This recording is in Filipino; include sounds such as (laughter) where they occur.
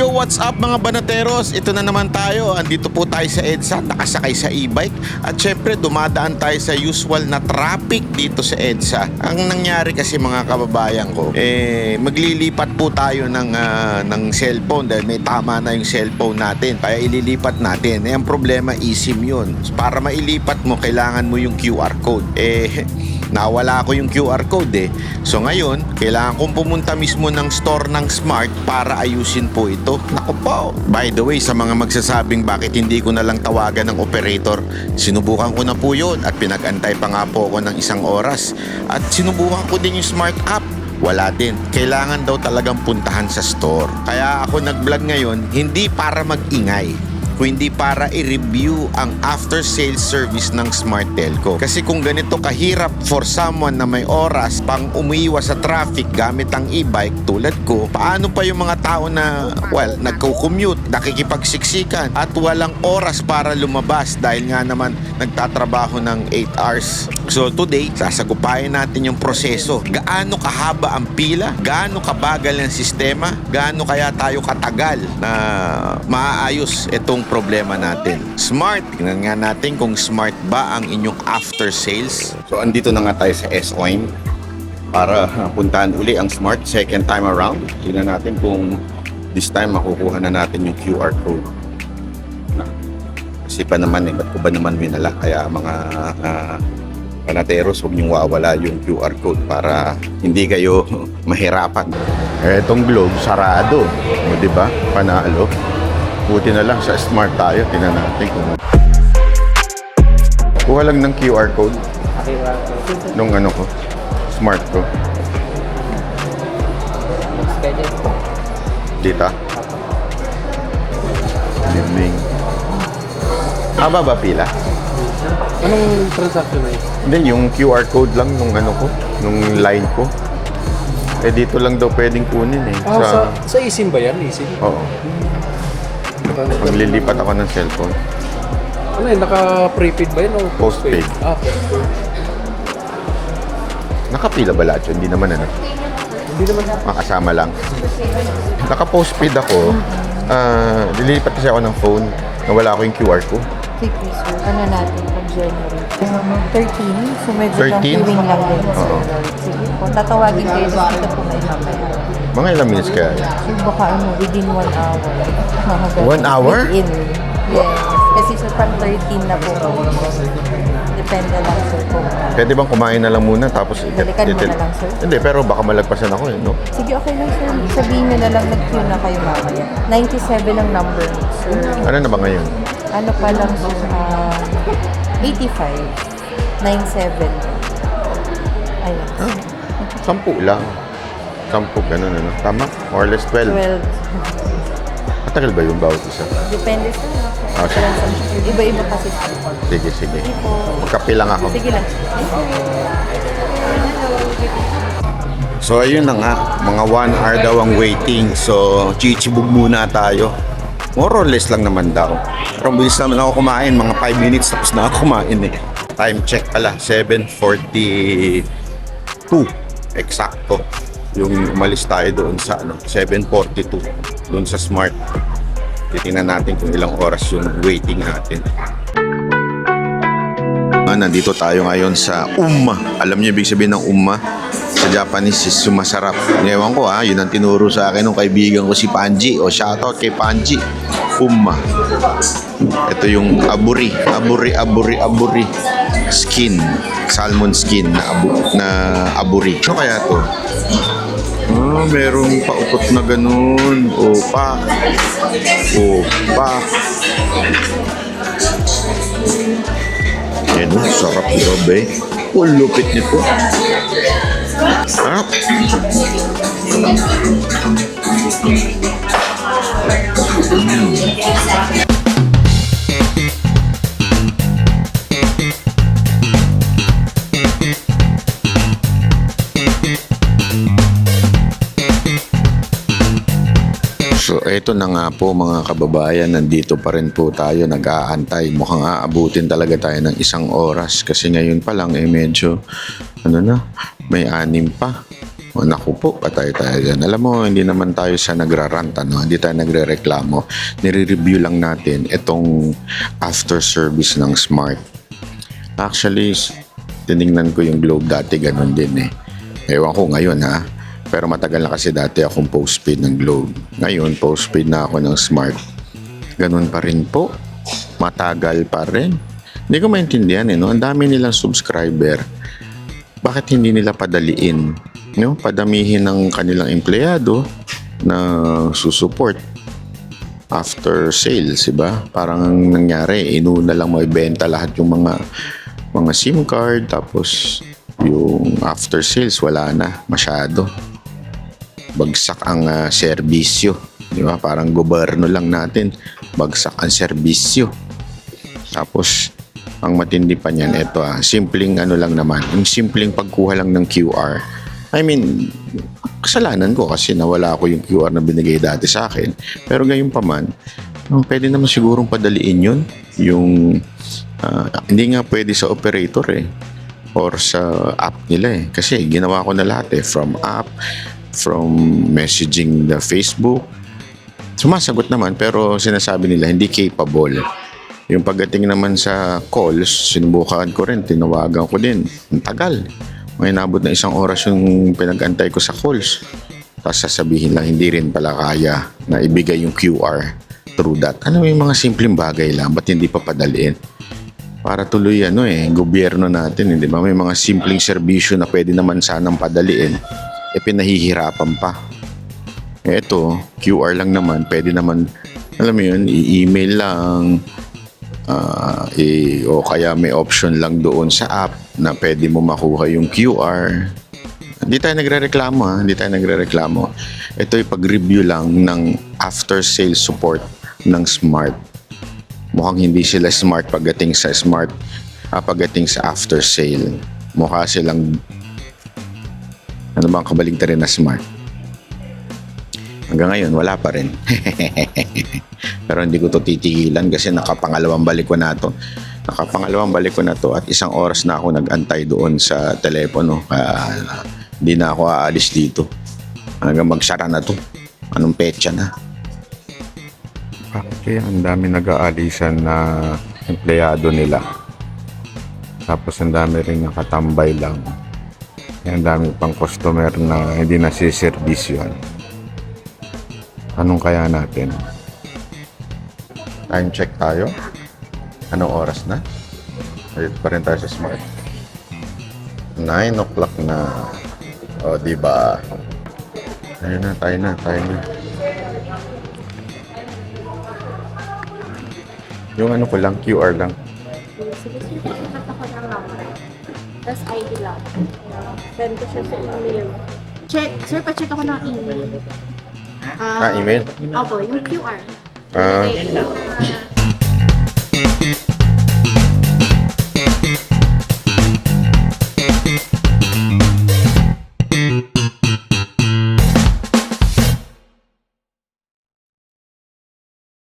Yo, what's up mga banateros? Ito na naman tayo. Andito po tayo sa EDSA, nakasakay sa e-bike. At syempre, dumadaan tayo sa usual na traffic dito sa EDSA. Ang nangyari kasi mga kababayan ko, eh, maglilipat po tayo ng, ah, ng cellphone dahil may tama na yung cellphone natin. Kaya ililipat natin. Eh, ang problema, eSIM yun. Para mailipat mo, kailangan mo yung QR code. Eh, (laughs) nawala ko yung QR code eh. So ngayon, kailangan kong pumunta mismo ng store ng Smart para ayusin po ito. Naku po. By the way, sa mga magsasabing bakit hindi ko na lang tawagan ng operator, sinubukan ko na po yun at pinag-antay pa nga po ako ng isang oras. At sinubukan ko din yung Smart app. Wala din. Kailangan daw talagang puntahan sa store. Kaya ako nag-vlog ngayon, hindi para mag-ingay kundi para i-review ang after sales service ng Smart Telco. Kasi kung ganito kahirap for someone na may oras pang umiiwas sa traffic gamit ang e-bike tulad ko, paano pa yung mga tao na, well, nagko-commute, nakikipagsiksikan at walang oras para lumabas dahil nga naman nagtatrabaho ng 8 hours. So today, sasagupayan natin yung proseso. Gaano kahaba ang pila? Gaano kabagal ang sistema? Gaano kaya tayo katagal na maaayos itong problema natin? Smart. Tingnan nga natin kung smart ba ang inyong after sales. So andito na nga tayo sa S-Oin para puntahan uli ang Smart second time around. Tingnan natin kung this time makukuha na natin yung QR code. Kasi pa naman eh, ba't ko ba naman winala? Kaya mga uh, panateros, huwag niyong wawala yung QR code para hindi kayo (laughs) mahirapan. Etong globe, sarado. O, di ba? Panalo. Buti na lang sa Smart tayo. Tingnan natin kung... Kuha lang ng QR code nung ano ko, smart ko. Dita. Haba ba pila? Anong transaction na yun? Hindi, yung QR code lang nung ano ko, nung line ko. Eh dito lang daw pwedeng kunin eh. Ah, sa, sa eSIM ba yan? eSIM? Oo. Maglilipat ako ng cellphone. Ano yun? Naka-prepaid ba yun o Postpaid. Ah, postpaid. Nakapila ba lahat yun? Hindi naman ano. Hindi naman. makasama lang. Naka-postpaid ako. Ah, lilipat kasi ako ng phone. Nawala ko yung QR ko. Sige, sir. Ano natin pag January? 13. So, medyo 13? viewing lang din, sir. Oo. Sige po. Tatawagin kayo sa dito po may mamaya. Mga ilang minutes kaya yun? So, baka ano, within one hour. Ganun. (laughs) One hour? Within. Yes. Kasi sir, pag 13 na po. Depende lang, sir. Kung, Pwede bang kumain na lang muna tapos ikat- Balikan mo na lang, sir? Hindi, pero baka malagpasan ako eh, no? sige, okay lang, sir. Sabihin nyo na lang, nag-queue na kayo mamaya. 97 ang number, sir. Ano na ba ngayon? Ano pa lang, sir? ah, 85. 97. Ayun. Ah, sampu lang. Sampu, ganun ano. Tama? More or less 12. 12. Matagal ba yung bawat isa? Depende sa Ah, sige. Iba-iba kasi. Sige, sige. Magkape lang ako. Sige lang. So ayun na nga, mga one hour daw ang waiting. So chichibog muna tayo. More or less lang naman daw. Pero bilis naman ako kumain, mga 5 minutes tapos na ako kumain eh. Time check pala, 7.42. Eksakto. Yung umalis tayo doon sa ano, 7.42. Doon sa Smart. Titingnan natin kung ilang oras yung waiting natin. Ah, nandito tayo ngayon sa Umma. Alam niyo ibig sabihin ng Umma? Japanese is sumasarap. Ngayon ko ha, yun ang tinuro sa akin ng kaibigan ko si Panji. O shoutout kay Panji. Umma. Ito yung aburi. Aburi, aburi, aburi. Skin. Salmon skin na, abu, na aburi. Ano kaya to? Ah, merong paukot na ganun. Opa. Opa. Yan, oh, sarap grabe. Oh, lupit nito. Sarap. So, eto na nga po mga kababayan, nandito pa rin po tayo nag-aantay. Mukhang aabutin talaga tayo ng isang oras kasi ngayon pa lang eh medyo, ano na, may anim pa. O naku po, patay tayo dyan. Alam mo, hindi naman tayo sa nagrarant, ano? hindi tayo nagre-reklamo. Nire-review lang natin itong after service ng Smart. Actually, tinignan ko yung Globe dati, ganun din eh. Ewan ko ngayon ha. Pero matagal na kasi dati akong postpaid ng Globe. Ngayon, postpaid na ako ng Smart. Ganun pa rin po. Matagal pa rin. Hindi ko maintindihan eh, no? Ang dami nilang subscriber. Bakit hindi nila padaliin? No? Padamihin ng kanilang empleyado na susuport after sales, diba? Parang ang nangyari, inuna lang maibenta lahat yung mga mga SIM card tapos yung after sales wala na masyado. Bagsak ang ah, serbisyo, di ba? Parang gobyerno lang natin, bagsak ang serbisyo. Tapos ang matindi pa niyan, ito ah, simpleng ano lang naman, yung simpleng pagkuha lang ng QR. I mean, kasalanan ko kasi nawala ko yung QR na binigay dati sa akin. Pero gayon pa man, um, pwede naman sigurong padaliin yun. Yung, ah, hindi nga pwede sa operator eh. Or sa app nila eh. Kasi ginawa ko na lahat eh. From app, from messaging the Facebook. Sumasagot naman pero sinasabi nila hindi capable. Yung pagdating naman sa calls, sinubukan ko rin, tinawagan ko din. Ang tagal. May nabot na isang oras yung pinag-antay ko sa calls. Tapos sasabihin lang, hindi rin pala kaya na ibigay yung QR through that. Ano yung mga simpleng bagay lang, ba't hindi pa padaliin? Para tuloy ano eh, gobyerno natin, hindi ba? May mga simpleng serbisyo na pwede naman sanang padaliin, eh pinahihirapan pa. Eh, Ito, QR lang naman, pwede naman, alam mo yun, i-email lang, Ah, eh, o kaya may option lang doon sa app na pwede mo makuha yung QR. Hindi tayo nagre-reklamo ha, hindi tayo nagre-reklamo. Ito ay pag-review lang ng after sales support ng Smart. Mukhang hindi sila smart pagdating sa smart, ah, pagdating sa after sale. Mukha silang ano bang kabaligtarin na smart. Hanggang ngayon, wala pa rin. (laughs) Pero hindi ko to titigilan kasi nakapangalawang balik ko na to. Nakapangalawang balik ko na to at isang oras na ako nag-antay doon sa telepono. Kaya hindi na ako aalis dito. Hanggang magsara na to. Anong petsa na? Kasi ang dami nag-aalisan na empleyado nila. Tapos ang dami rin nakatambay lang. Ang dami pang customer na hindi nasiservisyon. Anong kaya natin? Time check tayo. Anong oras na? Ayun pa rin tayo sa smart. 9 o'clock na. O, di ba? Ayun na, tayo na, tayo na. Yung ano ko lang, QR lang. Sige, sige. Tapos ID lang. Send ko siya sa email. Check. Sir, pa-check ako ng email. Ah, email? Opo, yung QR. Ah. Uh,